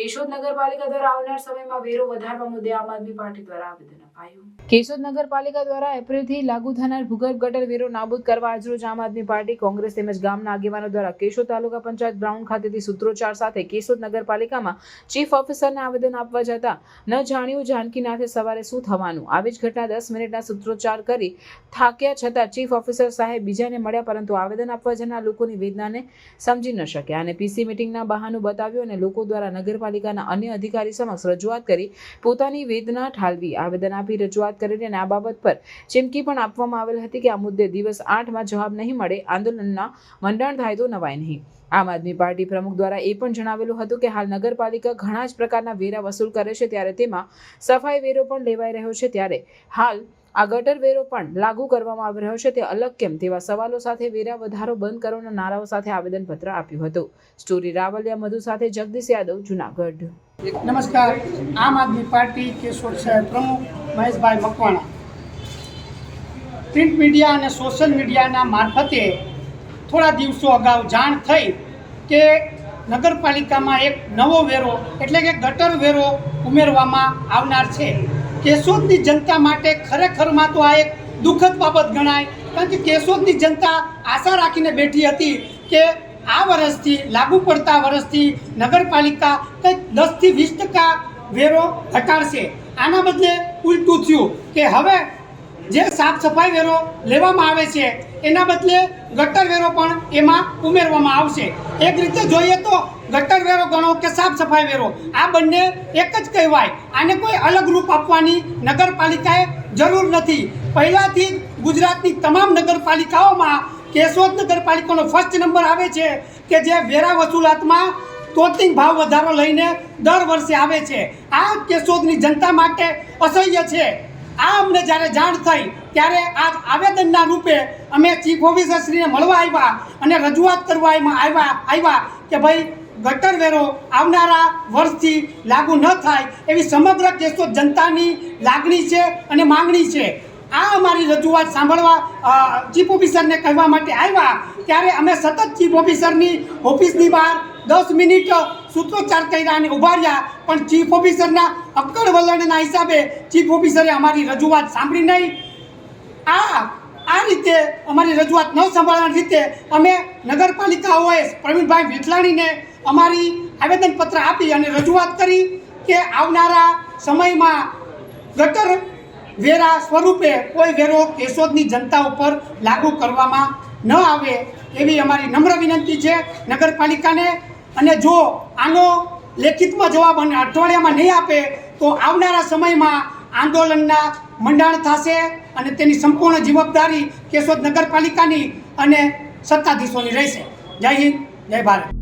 કેશોદ નગરપાલિકા દ્વારા આવનાર સમયમાં વેરો વધારવા મુદ્દે આમ આદમી પાર્ટી દ્વારા આવેદન અપાયું. કેશોદ નગરપાલિકા દ્વારા એપ્રિલથી લાગુ થનાર ભૂગર્ભ ગટર વેરો નાબૂદ કરવા આજરોજ આમ આદમી પાર્ટી, કોંગ્રેસ તેમજ ગામના આગેવાનો દ્વારા કેશોદ તાલુકા પંચાયત ગ્રાઉન્ડ ખાતેથી સૂત્રોચ્ચાર સાથે કેશોદ નગરપાલિકામાં ચીફ ઓફિસરને આવેદન આપવા જતા ન જાણ્યું જાનકીનાથે સવારે શું થવાનું? આવી જ ઘટના દસ મિનિટના સૂત્રોચ્ચાર કરી થાક્યા છતાં ચીફ ઓફિસર સાહેબ બીજાને મળ્યા પરંતુ આવેદન આપવા જનાર લોકોની વેદનાને સમજી ન શક્યા અને પીસી મિટિંગના બહાનું બતાવ્યું અને લોકો દ્વારા નગરપાલિકાના અન્ય અધિકારી સમક્ષ રજૂઆત કરી પોતાની વેદના ઠાલવી, આવેદન આપી રજૂઆત કરીને આ બાબત પર ચીમકી પણ આપવામાં આવેલ હતી કે આ મુદ્દે દિવસ આઠમાં જવાબ નહીં મળે, આંદોલનના મંડાણ થાય તો નવાય નહીં. આમ આદમી પાર્ટી પ્રમુખ દ્વારા એ પણ જણાવેલું હતું કે હાલ નગરપાલિકા ઘણા જ પ્રકારના વેરા વસૂલ કરે છે, ત્યારે તેમાં સફાઈ વેરો પણ લેવાઈ રહ્યો છે, ત્યારે હાલ આ ગટર વેરો પણ લાગુ કરવામાં આવી રહ્યો છે. તે અલગ કેમ? તેવા સવાલો સાથે વેરા વધારો બંધ કરવાના નારાઓ સાથે આવેદનપત્ર આપ્યું હતું. સ્ટોરી રાવલિયા મધુ સાથે જગદીશ યાદવ, જુનાગઢ. નમસ્કાર. આમ આદમી પાર્ટી કેશોદ શહેર પ્રમુખ મહેશભાઈ મકવાણા. પ્રિન્ટ મીડિયા અને સોશિયલ મીડિયાના મારફતે થોડા દિવસો અગાઉ જાણ થઈ કે નગરપાલિકામાં એક નવો વેરો, એટલે કે ગટર વેરો ઉમેરવામાં આવનાર છે. કેશોદની જનતા માટે ખરેખરમાં તો આ એક દુઃખદ બાબત ગણાય. કારણ કે કેશોદની જનતા આશા રાખીને બેઠી હતી કે આ વર્ષથી, લાગુ પડતા વર્ષથી નગરપાલિકા કંઈક દસથી વીસ ટકા વેરો ઘટાડશે. આના બદલે ઉલટું થયું કે હવે જે સાફ સફાઈ વેરો લેવામાં આવે છે, એના બદલે ગટર વેરો પણ એમાં ઉમેરવામાં આવશે. એક રીતે જોઈએ તો ગટર વેરો ગણો કે સાફ સફાઈ વેરો, આ બંને એક જ કહેવાય. આને કોઈ અલગ રૂપ આપવાની નગરપાલિકાએ જરૂર નથી. પહેલાંથી ગુજરાતની તમામ નગરપાલિકાઓમાં કેશોદ નગરપાલિકાનો ફર્સ્ટ નંબર આવે છે કે જે વેરા વસૂલાતમાં તોતિંગ ભાવ વધારો લઈને દર વર્ષે આવે છે. આ કેશોદની જનતા માટે અસહ્ય છે. આ અમને જ્યારે જાણ થઈ, ત્યારે આજ આવેદનના રૂપે અમે ચીફ ઓફિસરશ્રીને મળવા આવ્યા અને રજૂઆત કરવા આવ્યા આવ્યા કે ભાઈ, ગટર વેરો આવનારા વર્ષથી લાગુ ન થાય એવી સમગ્ર કેસો જનતાની લાગણી છે અને માંગણી છે. આ અમારી રજૂઆત સાંભળવા ચીફ ઓફિસરને કહેવા માટે આવ્યા. ત્યારે અમે સતત ચીફ ઓફિસરની ઓફિસની બહાર દસ મિનિટ સૂત્રોચ્ચાર કર્યા અને ઊભા પણ ચીફ ઓફિસરના અક્કડ વલણના હિસાબે ચીફ ઓફિસરે અમારી રજૂઆત સાંભળી નહીં. આ આ રીતે અમારી રજૂઆત ન સંભાળવાની રીતે અમે નગરપાલિકાઓએ પ્રવીણભાઈ વિઠલાણીને અમારી આવેદનપત્ર આપી અને રજૂઆત કરી કે આવનારા સમયમાં ગટર વેરા સ્વરૂપે કોઈ વેરો કેશોદની જનતા ઉપર લાગુ કરવામાં ન આવે એવી અમારી નમ્ર વિનંતી છે. નગરપાલિકાને અને જો આનો લેખિતમાં જવાબ અને અઠવાડિયામાં નહીં આપે, તો આવનારા સમયમાં આંદોલનના મંડાણ થશે અને તેની સંપૂર્ણ જવાબદારી કેશોદ નગરપાલિકાની અને સત્તાધીશોની રહેશે. જય હિન્દ, જય ભારત.